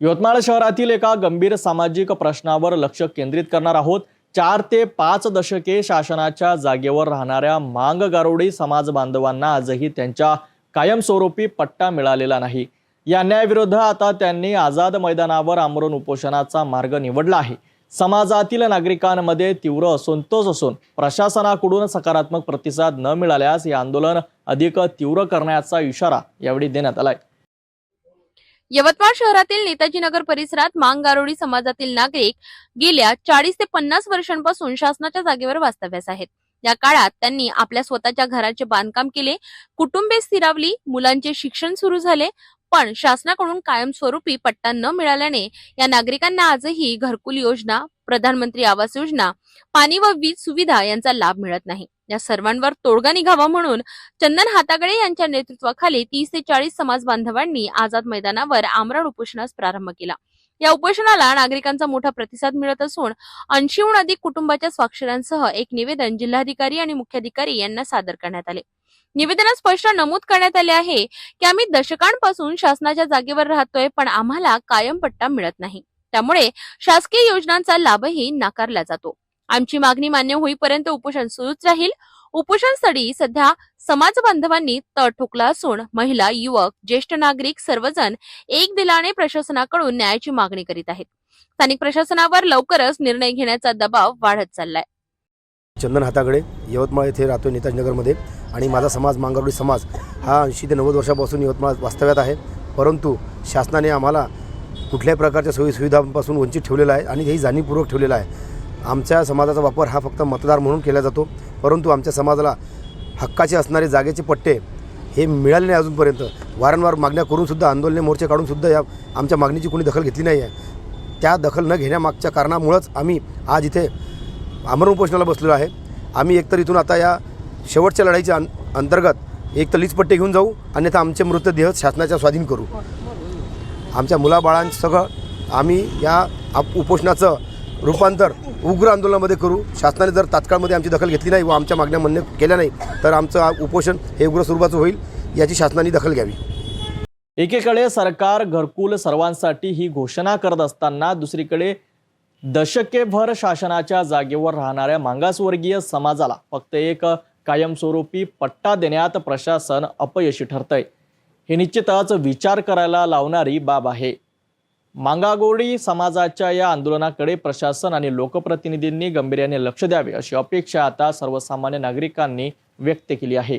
यवतमाळ शहरातील एका गंभीर सामाजिक प्रश्नावर लक्ष केंद्रित करणार आहोत. चार ते पाच दशके शासनाच्या जागेवर राहणाऱ्या मांग गारोडी समाज बांधवांना आजही त्यांच्या कायमस्वरूपी पट्टा मिळालेला नाही. या न्यायाविरुद्ध आता त्यांनी आझाद मैदानावर आमरण उपोषणाचा मार्ग निवडला आहे. समाजातील नागरिकांमध्ये तीव्र असंतोष असून प्रशासनाकडून सकारात्मक प्रतिसाद न मिळाल्यास हे आंदोलन अधिक तीव्र करण्याचा इशारा यावेळी देण्यात आलाय. यवतमाळ शहरातील नेताजी नगर परिसरात मांगारोडी समाजातील नागरिक गेल्या चाळीस ते पन्नास वर्षांपासून शासनाच्या जागेवर वास्तव्यास आहेत. या काळात त्यांनी आपल्या स्वतःच्या घराचे बांधकाम केले कुटुंबे स्थिरावली मुलांचे शिक्षण सुरू झाले पण शासनाकडून कायमस्वरूपी पट्टा न मिळाल्याने या नागरिकांना आजही घरकुल योजना प्रधानमंत्री आवास योजना पाणी व वीज सुविधा यांचा लाभ मिळत नाही. या सर्वांवर तोडगा निघावा म्हणून चंदन हातागडे यांच्या नेतृत्वाखाली तीस ते चाळीस समाज बांधवांनी आझाद मैदानावर आमरण उपोषणास प्रारंभ केला. या उपोषणाला नागरिकांचा मोठा प्रतिसाद मिळत असून ऐंशीहून अधिक कुटुंबाच्या स्वाक्षऱ्यांसह एक निवेदन जिल्हाधिकारी आणि मुख्याधिकारी यांना सादर करण्यात आले. निवेदनात स्पष्ट नमूद करण्यात आले आहे की आम्ही दशकांपासून शासनाच्या जागेवर राहतोय पण आम्हाला कायम पट्टा मिळत नाही. त्यामुळे शासकीय योजनांचा लाभही नाकारला जातो. आमची मागणी मान्य होईपर्यंत उपोषण सुरूच राहील. उपोषण स्थळी सध्या समाज बांधवांनी तळ ठोकला असून महिला युवक ज्येष्ठ नागरिक सर्वजण एक दिलाने प्रशासनाकडून न्यायाची मागणी करीत आहेत. स्थानिक प्रशासनावर लवकरच निर्णय घेण्याचा दबाव वाढत चाललाय. चंदन हातागडे यवतमाळ येथे राहतो नेताजीनगरमध्ये. आणि माझा समाज मांगरोळी समाज हा ऐंशी ते नव्वद वर्षापासून यवतमाळ वास्तव्यात आहे. परंतु शासनाने आम्हाला कुठल्याही प्रकारच्या सोयीसुविधांपासून वंचित ठेवलेला आहे आणि हेही जाणीवपूर्वक ठेवलेला आहे. आमच्या समाजाचा वापर हा फक्त मतदार म्हणून केला जातो. परंतु आमच्या समाजाला हक्काचे असणारे जागेचे पट्टे हे मिळाले नाही अजूनपर्यंत. वारंवार मागण्या करूनसुद्धा आंदोलने मोर्चे काढूनसुद्धा या आमच्या मागणीची कोणी दखल घेतली नाही आहे. त्या दखल न घेण्यामागच्या कारणामुळंच आम्ही आज इथे आमरण उपोषणाला बसलेलो आहे. आम्ही एकतर इथून आता या शेवटच्या लढाईच्या अं अंतर्गत एक तर लीजपट्टे घेऊन जाऊ अन्यथा आमचे मृतदेह शासनाच्या स्वाधीन करू. आमच्या मुलाबाळांसह आम्ही या आप- उपोषणाचं रूपांतर उग्र आंदोलनामध्ये करू. शासनाने जर तात्काळमध्ये आमची दखल घेतली नाही व आमच्या मागण्या मान्य केल्या नाही तर आमचं उपोषण हे उग्र स्वरूपाचं होईल याची शासनाने दखल घ्यावी. एकीकडे सरकार घरकुल सर्वांसाठी ही घोषणा करत असताना दुसरीकडे दशकेभर शासनाच्या जागेवर राहणाऱ्या मागासवर्गीय समाजाला फक्त एक कायमस्वरूपी पट्टा देण्यात प्रशासन अपयशी ठरतंय. हे निश्चितच विचार करायला लावणारी बाब आहे. मांगागोडी समाजाच्या या आंदोलनाकडे प्रशासन आणि लोकप्रतिनिधींनी गंभीर्याने लक्ष द्यावे अशी अपेक्षा आता सर्वसामान्य नागरिकांनी व्यक्त केली आहे.